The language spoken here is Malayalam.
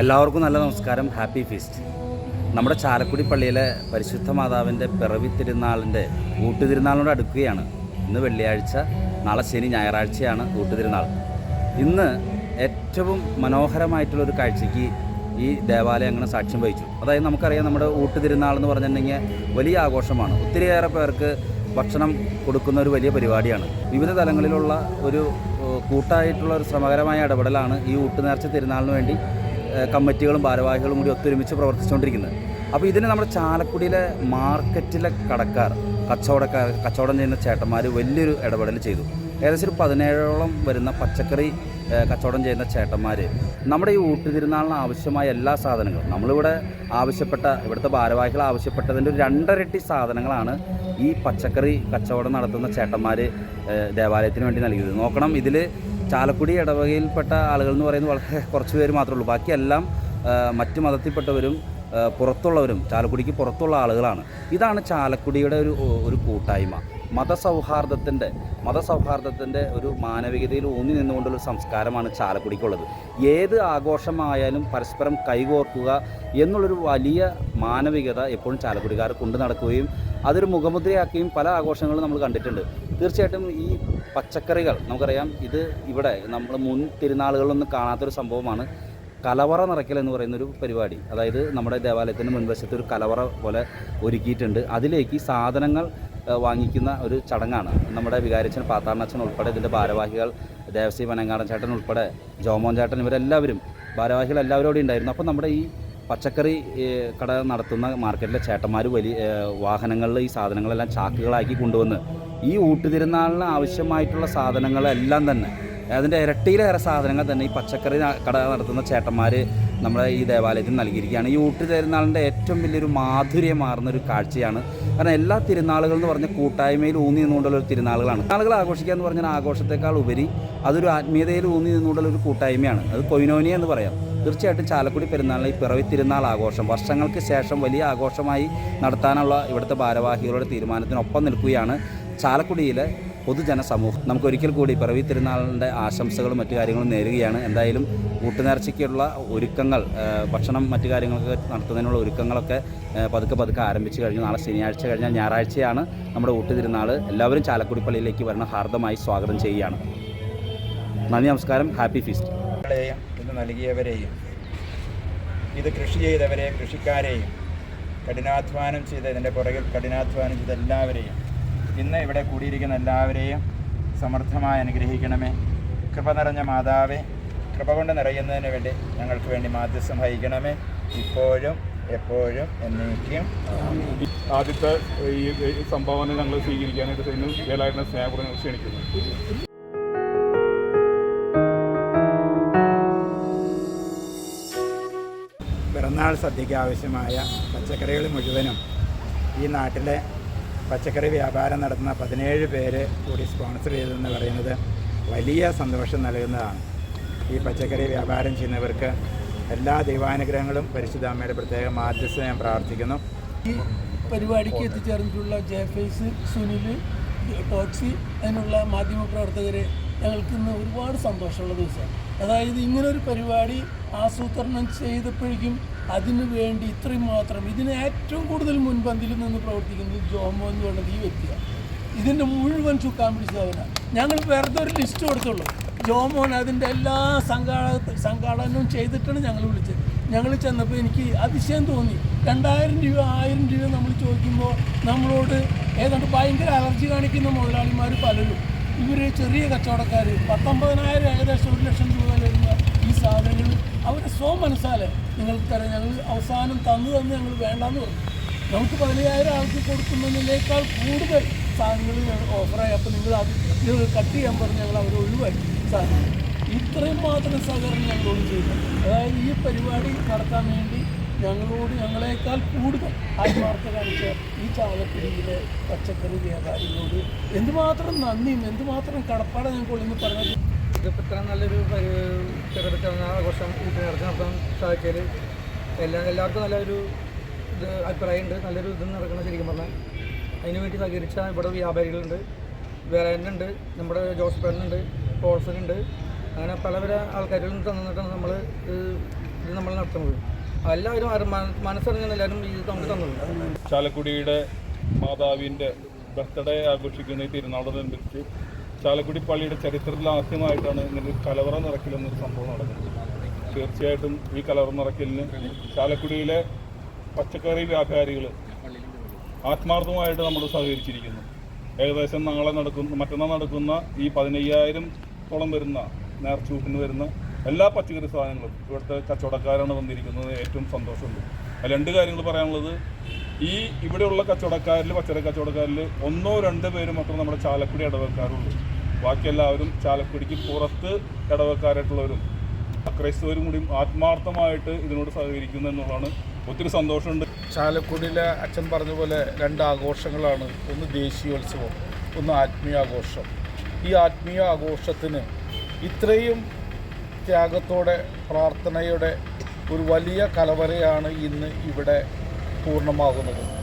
എല്ലാവർക്കും നല്ല നമസ്കാരം. ഹാപ്പി ഫീസ്റ്റ് നമ്മുടെ ചാലക്കുടി പള്ളിയിലെ പരിശുദ്ധ മാതാവിന്റെ പിറവി തിരുനാളിന്റെ ഊട്ടുതിരുനാളിനോട് അടുക്കുകയാണ്. ഇന്ന് വെള്ളിയാഴ്ച നാളെ ശനി ഞായറാഴ്ചയാണ് ഊട്ടുതിരുനാൾ. ഇന്ന് ഏറ്റവും മനോഹരമായിട്ടുള്ളൊരു കാഴ്ചയ്ക്ക് ഈ ദേവാലയം അങ്ങനെ സാക്ഷ്യം വഹിച്ചു. അതായത് നമുക്കറിയാം നമ്മുടെ ഊട്ടുതിരുനാൾ എന്ന് പറഞ്ഞിട്ടുണ്ടെങ്കിൽ വലിയ ആഘോഷമാണ്. ഒത്തിരിയേറെ പേർക്ക് ഭക്ഷണം കൊടുക്കുന്ന ഒരു വലിയ പരിപാടിയാണ്. വിവിധ തലങ്ങളിലുള്ള ഒരു കൂട്ടായിട്ടുള്ള ഒരു ശ്രമകരമായ ഇടപെടലാണ് ഈ ഊട്ടുനേർച്ച തിരുനാളിന് വേണ്ടി കമ്മിറ്റികളും ഭാരവാഹികളും കൂടി ഒത്തൊരുമിച്ച് പ്രവർത്തിച്ചുകൊണ്ടിരിക്കുന്നത്. അപ്പോൾ ഇതിന് നമ്മുടെ ചാലക്കുടിയിലെ മാർക്കറ്റിലെ കടക്കാർ കച്ചവടക്കാർ കച്ചവടം ചെയ്യുന്ന ചേട്ടന്മാർ വലിയൊരു ഇടപെടൽ ചെയ്തു. ഏകദേശം ഒരു പതിനേഴോളം വരുന്ന പച്ചക്കറി കച്ചവടം ചെയ്യുന്ന ചേട്ടന്മാർ നമ്മുടെ ഈ ഊട്ടുതിരുനാളിന് ആവശ്യമായ എല്ലാ സാധനങ്ങളും നമ്മളിവിടെ ആവശ്യപ്പെട്ട ഇവിടുത്തെ ഭാരവാഹികൾ ആവശ്യപ്പെട്ടതിന്റെ ഒരു രണ്ടരട്ടി സാധനങ്ങളാണ് ഈ പച്ചക്കറി കച്ചവടം നടത്തുന്ന ചേട്ടന്മാർ ദേവാലയത്തിന് വേണ്ടി നൽകിയത്. നോക്കണം ഇതിൽ ചാലക്കുടി ഇടവകയിൽപ്പെട്ട ആളുകൾ എന്ന് പറയുന്നത് വളരെ കുറച്ച് പേര് മാത്രമേ ഉള്ളൂ. ബാക്കിയെല്ലാം മറ്റ് മതത്തിൽപ്പെട്ടവരും പുറത്തുള്ളവരും ചാലക്കുടിക്ക് പുറത്തുള്ള ആളുകളാണ്. ഇതാണ് ചാലക്കുടിയുടെ ഒരു ഒരു കൂട്ടായ്മ. മതസൗഹാർദ്ദത്തിന്റെ മതസൗഹാർദ്ദത്തിന്റെ ഒരു മാനവികതയിൽ ഊന്നി നിന്നുകൊണ്ടുള്ള ഒരു സംസ്കാരമാണ് ചാലക്കുടിക്കുള്ളത്. ഏത് ആഘോഷമായാലും പരസ്പരം കൈകോർക്കുക എന്നുള്ളൊരു വലിയ മാനവികത എപ്പോഴും ചാലക്കുടിക്കാർ കൊണ്ടു നടക്കുകയും അതൊരു മുഖമുദ്രയാക്കുകയും പല ആഘോഷങ്ങളും നമ്മൾ കണ്ടിട്ടുണ്ട്. തീർച്ചയായിട്ടും ഈ പച്ചക്കറികൾ നമുക്കറിയാം ഇത് ഇവിടെ നമ്മൾ മുൻ തിരുനാളുകളിലൊന്നും കാണാത്തൊരു സംഭവമാണ്. കലവറ നിറയ്ക്കൽ എന്ന് പറയുന്നൊരു പരിപാടി. അതായത് നമ്മുടെ ദേവാലയത്തിന്റെ മുൻവശത്ത് ഒരു കലവറ പോലെ ഒരുക്കിയിട്ടുണ്ട്. അതിലേക്ക് സാധനങ്ങൾ വാങ്ങിക്കുന്ന ഒരു ചടങ്ങാണ്. നമ്മുടെ വികാരിച്ചൻ പാത്താണച്ചൻ ഉൾപ്പെടെ ഇതിന്റെ ഭാരവാഹികൾ ദേവസി വനങ്ങാടൻ ചേട്ടൻ ഉൾപ്പെടെ ജോമോൻ ചേട്ടൻ ഇവരെല്ലാവരും ഭാരവാഹികൾ എല്ലാവരും അവിടെ ഉണ്ടായിരുന്നു. അപ്പോൾ നമ്മുടെ ഈ പച്ചക്കറി കട നടത്തുന്ന മാർക്കറ്റിലെ ചേട്ടന്മാർ വലിയ വാഹനങ്ങളിൽ ഈ സാധനങ്ങളെല്ലാം ചാക്കുകളാക്കി കൊണ്ടുവന്ന് ഈ ഊട്ടുതിരുന്നാളിന് ആവശ്യമായിട്ടുള്ള സാധനങ്ങളെല്ലാം തന്നെ അതിന്റെ ഇരട്ടിയിലേറെ സാധനങ്ങൾ തന്നെ ഈ പച്ചക്കറി കട നടത്തുന്ന ചേട്ടന്മാർ നമ്മുടെ ഈ ദേവാലയത്തിൽ നൽകിയിരിക്കുകയാണ്. ഈ ഊട്ട് തിരുനാളിന്റെ ഏറ്റവും വലിയൊരു മാധുര്യമാർന്ന ഒരു കാഴ്ചയാണ്. കാരണം എല്ലാ തിരുനാളുകൾ എന്ന് പറഞ്ഞ കൂട്ടായ്മയിൽ ഊന്നി നിന്നുകൊണ്ടുള്ള ഒരു തിരുനാളുകളാണ്. തിരുനാളുകൾ ആഘോഷിക്കുക എന്ന് പറഞ്ഞാൽ ആഘോഷത്തെക്കാൾ ഉപരി അതൊരു ആത്മീയതയിൽ ഊന്നി നിന്നുകൊണ്ടുള്ള ഒരു കൂട്ടായ്മയാണ്. അത് കൊയിനോനിയ എന്ന് പറയാം. തീർച്ചയായിട്ടും ചാലക്കുടി പെരുന്നാളിലെ ഈ പിറവി തിരുനാൾ ആഘോഷം. വർഷങ്ങൾക്ക് ശേഷം വലിയ ആഘോഷമായി നടത്താനുള്ള ഇവിടുത്തെ ഭാരവാഹികളുടെ തീരുമാനത്തിനൊപ്പം നിൽക്കുകയാണ് ചാലക്കുടിയിലെ പൊതുജന സമൂഹം നമുക്ക് ഒരിക്കൽ കൂടി പിറവി തിരുനാളിന്റെ ആശംസകളും മറ്റു കാര്യങ്ങളും നേരുകയാണ്. എന്തായാലും കൂട്ടുനേർച്ചയ്ക്കുള്ള ഒരുക്കങ്ങൾ ഭക്ഷണം മറ്റു കാര്യങ്ങളൊക്കെ നടത്തുന്നതിനുള്ള ഒരുക്കങ്ങളൊക്കെ പതുക്കെ പതുക്കെ ആരംഭിച്ചു കഴിഞ്ഞു. നാളെ ശനിയാഴ്ച കഴിഞ്ഞാൽ ഞായറാഴ്ചയാണ് നമ്മുടെ ഊട്ടു തിരുനാൾ എല്ലാവരും ചാലക്കുടി പള്ളിയിലേക്ക് വരണം. ഹാർദമായി സ്വാഗതം ചെയ്യുകയാണ്. നന്ദി നമസ്കാരം. Happy feast. നൽകിയവരെയും ഇത് കൃഷി ചെയ്തവരെയും കൃഷിക്കാരെയും കഠിനാധ്വാനം ചെയ്ത ഇതിന്റെ പുറകിൽ കഠിനാധ്വാനം ചെയ്ത എല്ലാവരെയും ഇന്ന് ഇവിടെ കൂടിയിരിക്കുന്ന എല്ലാവരെയും സമർത്ഥമായി അനുഗ്രഹിക്കണമേ. കൃപ നിറഞ്ഞ മാതാവെ കൃപ കൊണ്ട് നിറയുന്നതിന് വേണ്ടി ഞങ്ങൾക്ക് വേണ്ടി മാധ്യസ്ഥം വഹിക്കണമേ. ഇപ്പോഴും എപ്പോഴും എന്നേക്കും. ആദ്യത്തെ ഈ ഈ സംഭാവന ഞങ്ങൾ സ്വീകരിക്കാനായിട്ട് വേലായിരുന്ന സ്നേഹപൂർവം ക്ഷണിക്കുന്നു. പിറന്നാൾ സദ്യയ്ക്ക് ആവശ്യമായ പച്ചക്കറികൾ മുഴുവനും ഈ നാട്ടിലെ പച്ചക്കറി വ്യാപാരം നടത്തുന്ന പതിനേഴ് പേര് കൂടി സ്പോൺസർ ചെയ്തതെന്ന് പറയുന്നത് വലിയ സന്തോഷം നൽകുന്നതാണ്. ഈ പച്ചക്കറി വ്യാപാരം ചെയ്യുന്നവർക്ക് എല്ലാ ദൈവാനുഗ്രഹങ്ങളും പരിശുദ്ധ അമ്മയുടെ പ്രത്യേക മാധ്യസ്ഥ ഞാൻ പ്രാർത്ഥിക്കുന്നു. ഈ പരിപാടിക്ക് എത്തിച്ചേർന്നിട്ടുള്ള ജയഫേസ് സുനിൽ ടോക്സി അതിനുള്ള മാധ്യമപ്രവർത്തകരെ ഞങ്ങൾക്ക് ഇന്ന് ഒരുപാട് സന്തോഷമുള്ള ദിവസമാണ്. അതായത് ഇങ്ങനൊരു പരിപാടി ആസൂത്രണം ചെയ്തപ്പോഴേക്കും അതിനു വേണ്ടി ഇത്രയും മാത്രം ഇതിന് ഏറ്റവും കൂടുതൽ മുൻപന്തിയിൽ നിന്ന് പ്രവർത്തിക്കുന്നത് ജോമോ എന്ന് പറയുന്നത് ഈ വ്യക്തിയാണ്. ഇതിന്റെ മുഴുവൻ ചുക്കാൻ പിടിച്ചവനാണ് ഞങ്ങൾ വെറുതെ ഒരു ലിസ്റ്റ് കൊടുത്തുള്ളൂ. ജോമോൻ അതിന്റെ എല്ലാ സംഘാടക സംഘാടനവും ചെയ്തിട്ടാണ് ഞങ്ങൾ വിളിച്ചത്. ഞങ്ങൾ ചെന്നപ്പോൾ എനിക്ക് അതിശയം തോന്നി. രണ്ടായിരം രൂപ ആയിരം രൂപ നമ്മൾ ചോദിക്കുമ്പോൾ നമ്മളോട് ഏതാണ്ട് ഭയങ്കര അലർജി കാണിക്കുന്ന മുതലാളിമാർ പലരും. ഇവർ ചെറിയ കച്ചവടക്കാർ പത്തൊമ്പതിനായിരം ഏകദേശം ഒരു ലക്ഷം രൂപ വരുന്ന ഈ സാധനങ്ങൾ അവർ സ്വ മനസ്സാലെ നിങ്ങൾക്ക് തരാം ഞങ്ങൾ അവസാനം തന്നു തന്ന് ഞങ്ങൾ വേണ്ടാന്ന് പറഞ്ഞു. നമുക്ക് പതിനയ്യായിരം ആൾക്ക് കൊടുക്കുന്നതിനേക്കാൾ കൂടുതൽ സാധനങ്ങൾ ഞങ്ങൾ ഓഫറായി അപ്പോൾ നിങ്ങൾ അത് നിങ്ങൾ കട്ട് ചെയ്യാൻ പറഞ്ഞ് ഞങ്ങൾ അവരെ ഒഴിവാക്കി. സാധനം ഇത്രയും മാത്രം സഹകരണം ഞങ്ങളോട് ചെയ്യുന്നു. അതായത് ഈ പരിപാടി നടത്താൻ വേണ്ടി ഞങ്ങളോട് ഞങ്ങളെക്കാൾ കൂടുതൽ ആത്മാർത്ഥ കാണിച്ച ഈ ചാലക്കുടിയിലെ പച്ചക്കറി വ്യാപാരികളോട് എന്തുമാത്രം നന്ദിയും എന്തുമാത്രം കടപ്പാട് ഞങ്ങൾക്ക് ഞങ്ങൾക്കുള്ളെന്ന് പറഞ്ഞത്? ഇതിപ്പോൾ ഇത്ര നല്ലൊരു ചെറുപ്പത്തിറങ്ങ ആഘോഷം ഇത് നടത്തി നടത്താൻ സാധിച്ചാൽ എല്ലാ എല്ലാവർക്കും നല്ലൊരു ഇത് അഭിപ്രായമുണ്ട് നല്ലൊരു ഇത് നടക്കണം ശരിക്കും പറഞ്ഞാൽ. അതിന് വേണ്ടി സഹകരിച്ച ഇവിടെ വ്യാപാരികളുണ്ട്. വേറെ ഉണ്ട് നമ്മുടെ ജോസ് പേനുണ്ട് ഉണ്ട്. അങ്ങനെ പല പല ആൾക്കാരിൽ നിന്ന് തന്നിട്ടാണ് നമ്മൾ ഇത് നമ്മൾ നടത്തുന്നത്. എല്ലാവരും മനസ്സറിഞ്ഞാണ് എല്ലാവരും ഇത് നമുക്ക് ചാലക്കുടിയുടെ മാതാവിന്റെ ബർത്ത്ഡേ ആഘോഷിക്കുന്ന ഈ തിരുനാളോടനുബന്ധിച്ച് ചാലക്കുടി പള്ളിയുടെ ചരിത്രത്തിൽ ആദ്യമായിട്ടാണ് ഇങ്ങനെ കലവറ നിറക്കൽ സംഭവം നടക്കുന്നത്. തീർച്ചയായിട്ടും ഈ കലവറ നിറക്കലിന് ചാലക്കുടിയിലെ പച്ചക്കറി വ്യാപാരികൾ ആത്മാർത്ഥമായിട്ട് നമ്മൾ സഹകരിച്ചിരിക്കുന്നു. ഏകദേശം നാളെ നടക്കുന്ന മറ്റന്നാൾ നടക്കുന്ന ഈ പതിനയ്യായിരം തോളം വരുന്ന നേർച്ചൂപ്പിന് വരുന്ന എല്ലാ പച്ചക്കറി സാധനങ്ങളും ഇവിടുത്തെ കച്ചവടക്കാരാണ് വന്നിരിക്കുന്നത്. ഏറ്റവും സന്തോഷമുണ്ട്. രണ്ട് കാര്യങ്ങൾ പറയാനുള്ളത് ഈ ഇവിടെയുള്ള കച്ചവടക്കാരിൽ പച്ചക്കറി കച്ചവടക്കാരിൽ ഒന്നോ രണ്ടോ പേര് മാത്രം നമ്മുടെ ചാലക്കുടി ഇടവക്കാരുള്ളൂ. ബാക്കി എല്ലാവരും ചാലക്കുടിക്ക് പുറത്ത് ഇടവക്കാരായിട്ടുള്ളവരും ക്രൈസ്തവരും കൂടി ആത്മാർത്ഥമായിട്ട് ഇതിനോട് സഹകരിക്കുന്നു എന്നുള്ളതാണ്. ഒത്തിരി സന്തോഷമുണ്ട്. ചാലക്കുടിയിലെ അച്ഛൻ പറഞ്ഞ പോലെ രണ്ട് ആഘോഷങ്ങളാണ്. ഒന്ന് ദേശീയോത്സവം ഒന്ന് ആത്മീയാഘോഷം. ഈ ആത്മീയ ആഘോഷത്തിന് ഇത്രയും ത്യാഗത്തോടെ പ്രാർത്ഥനയുടെ ഒരു വലിയ കലവറയാണ് ഇന്ന് ഇവിടെ പൂർണമാകുന്നത്.